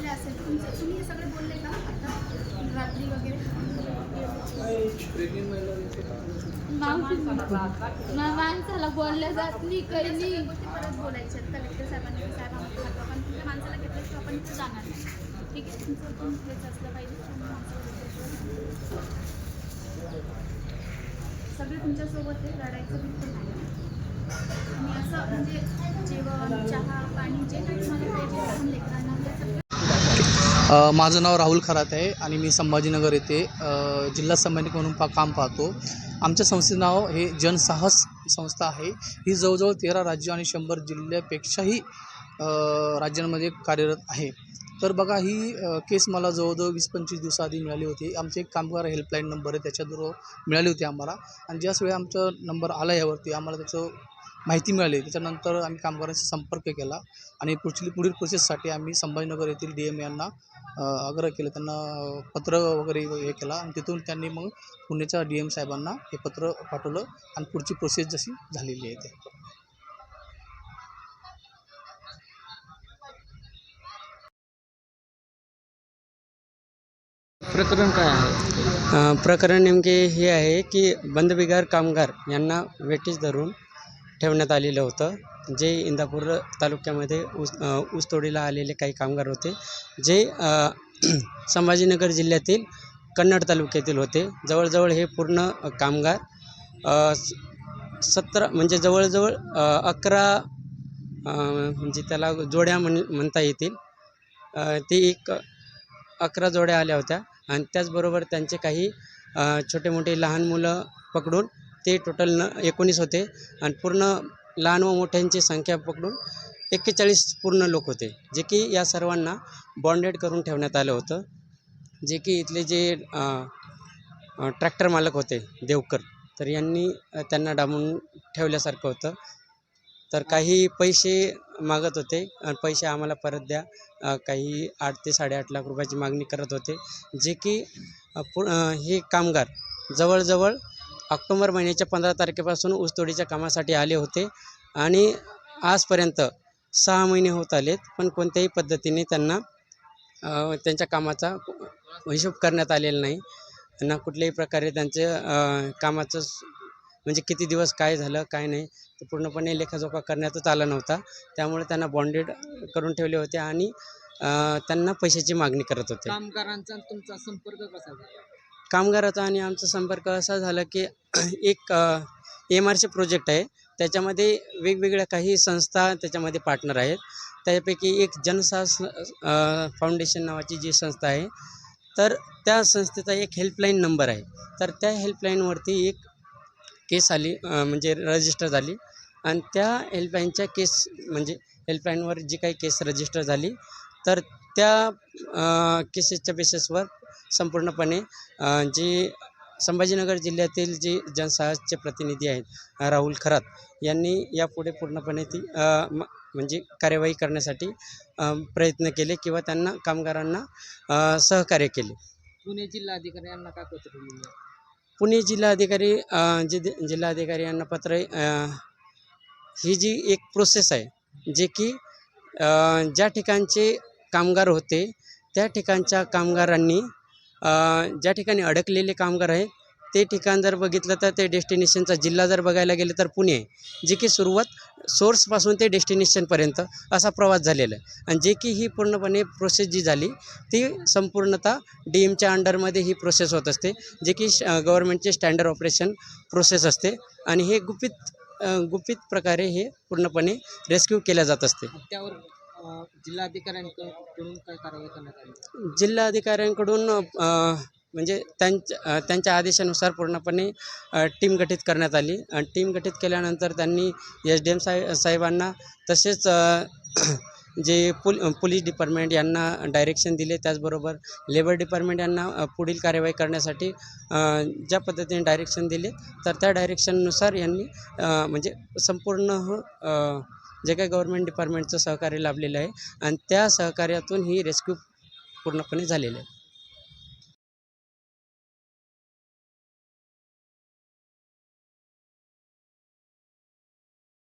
आवडले असेल. तुमचं तुम्ही हे सगळे बोलले का? रात्री वगैरे? माणसाला बोलल्या जात नाही काही नाही. परत बोलायचे कलेक्टर साहेबांनी साहेब आपण तुमच्या माणसाला घेतलं की आपण इथं जाणार ठीक आहे? तुमचं पण तुमचं असलं पाहिजे. सगळे तुमच्यासोबत आहे. रडायचं बिलकुल नाही. आणि असं म्हणजे जेवण चहा पाणी जे काही तुम्हाला पाहिजे. माझं नाव राहुल खरात आहे आणि मी संभाजीनगर येथे जिल्हा संबंधित म्हणून पा काम पाहतो. आमच्या संस्थेचं नाव हे जनसाहस संस्था आहे. ही जवळजवळ तेरा राज्य आणि शंभर जिल्ह्यापेक्षाही राज्यांमध्ये कार्यरत आहे. तर बघा ही केस मला जवळजवळ वीस पंचवीस दिवसाआधी मिळाली होती. आमचे एक कामगार हेल्पलाईन नंबर आहे त्याच्याद्वारे मिळाली होती आम्हाला. आणि ज्याच वेळी आमचा नंबर आला यावरती आम्हाला त्याचं माहिती मिळाली. त्याच्यानंतर आम्ही कामगारांशी संपर्क केला आणि पुढची पुढील प्रोसेससाठी आम्ही संभाजीनगर येथील डी एम यांना आग्रह केला. त्यांना पत्र वगैरे हे केला आणि तिथून त्यांनी मग पुण्याच्या डी एम साहेबांना हे पत्र पाठवलं आणि पुढची प्रोसेस जशी झालेली आहे ते. प्रकरण काय आहे? प्रकरण नेमके हे आहे की बंदबिगार कामगार यांना वेटीस धरून ठेवण्यात आलेलं होतं. जे इंदापूर तालुक्यामध्ये ऊस ऊसतोडीला आलेले काही कामगार होते. जे संभाजीनगर जिल्ह्यातील कन्नड तालुक्यातील होते. जवळजवळ हे पूर्ण कामगार सतरा म्हणजे जवळजवळ अकरा म्हणजे त्याला जोड्या म्हण म्हणता येतील. ते एक अकरा जोड्या आल्या होत्या. आणि त्याचबरोबर त्यांचे काही छोटे मोठे लहान मुलं पकडून ते टोटल न एकोणीस होते आणि पूर्ण लहान व मोठ्यांची संख्या पकडून एक्केचाळीस पूर्ण लोक होते जे की या सर्वांना बॉन्डेड करून ठेवण्यात आलं होतं जे की इथले जे ट्रॅक्टर मालक होते देवकर तर यांनी त्यांना डांबून ठेवल्यासारखं होतं. तर काही पैसे मागत होते आणि पैसे आम्हाला परत द्या काही आठ ते साडेआठ लाख रुपयाची मागणी करत होते जे की पु हे कामगार जवळजवळ ऑक्टोंबर महिन्याच्या पंधरा तारखेपासून ऊसतोडीच्या कामासाठी आले होते आणि आजपर्यंत सहा महिने होत आलेत पण कोणत्याही पद्धतीने त्यांना त्यांच्या कामाचा हिशोब करण्यात आलेला नाही. ना कुठल्याही प्रकारे त्यांचे कामाचं म्हणजे किती दिवस काय झालं काय नाही ते पूर्णपणे लेखाजोखा करण्यातच आला नव्हता. त्यामुळे त्यांना बॉन्डेड करून ठेवले होते आणि त्यांना पैशाची मागणी करत होते. कामगारांचा तुमचा संपर्क कसा झाला? कामगाराचा आणि आमचा संपर्क असा झाला की एक एम आरचे प्रोजेक्ट आहे. त्याच्यामध्ये वेगवेगळ्या काही संस्था त्याच्यामध्ये पार्टनर आहेत. त्यापैकी एक जनसाहस फाउंडेशन नावाची जी संस्था आहे तर त्या संस्थेचा एक हेल्पलाईन नंबर आहे. तर त्या हेल्पलाईनवरती एक केस आली म्हणजे रजिस्टर झाली. आणि त्या हेल्पलाईनच्या केस म्हणजे हेल्पलाईनवर जी काही केस रजिस्टर झाली तर त्या केसेसच्या बेसिसवर संपूर्णपणे जी संभाजीनगर जिल्ह्यातील जी जनसाहसचे प्रतिनिधी आहेत राहुल खरात यांनी यापुढे पूर्णपणे ती म्हणजे कार्यवाही करण्यासाठी प्रयत्न केले किंवा त्यांना कामगारांना सहकार्य केले. पुणे जिल्हाधिकारी यांना काय पत्र पुणे जिल्हाधिकारी जे जिल्हाधिकारी यांना पत्र ही जी एक प्रोसेस आहे जे की ज्या ठिकाणचे कामगार होते त्या ठिकाणच्या कामगारांनी ज्या ठिकाणी अडकलेले कामगार आहे ते ठिकाण जर बघितलं तर ते डेस्टिनेशनचा जिल्हा जर बघायला गेलं तर पुणे आहे जे की सुरुवात सोर्सपासून ते डेस्टिनेशनपर्यंत असा प्रवास झालेला आहे. आणि जे की ही पूर्णपणे प्रोसेस जी झाली ती संपूर्णतः डी एमच्या अंडरमध्ये ही प्रोसेस होत असते जे की गव्हर्मेंटचे स्टँडर्ड ऑपरेशन प्रोसेस असते आणि हे गुपित गुपित प्रकारे हे पूर्णपणे रेस्क्यू केल्या जात असते. त्यावर जिल्हाधिकाऱ्यांकडून काय कारवाई करण्यात आली? जिल्हाधिकाऱ्यांकडून म्हणजे त्यांच्या त्यांच्या आदेशानुसार पूर्णपणे टीम गठीत करण्यात आली. आणि टीम गठीत केल्यानंतर त्यांनी एस डी एम साहेब साहेबांना तसेच जे पुल पोलीस डिपार्टमेंट यांना डायरेक्शन दिले. त्याचबरोबर लेबर डिपार्टमेंट यांना पुढील कार्यवाही करण्यासाठी ज्या पद्धतीने डायरेक्शन दिले तर त्या डायरेक्शननुसार यांनी म्हणजे संपूर्ण जे काही गव्हर्मेंट डिपार्टमेंटचं सहकार्य लाभलेलं आहे. आणि त्या सहकार्यातून ही रेस्क्यू पूर्णपणे झालेली आहे.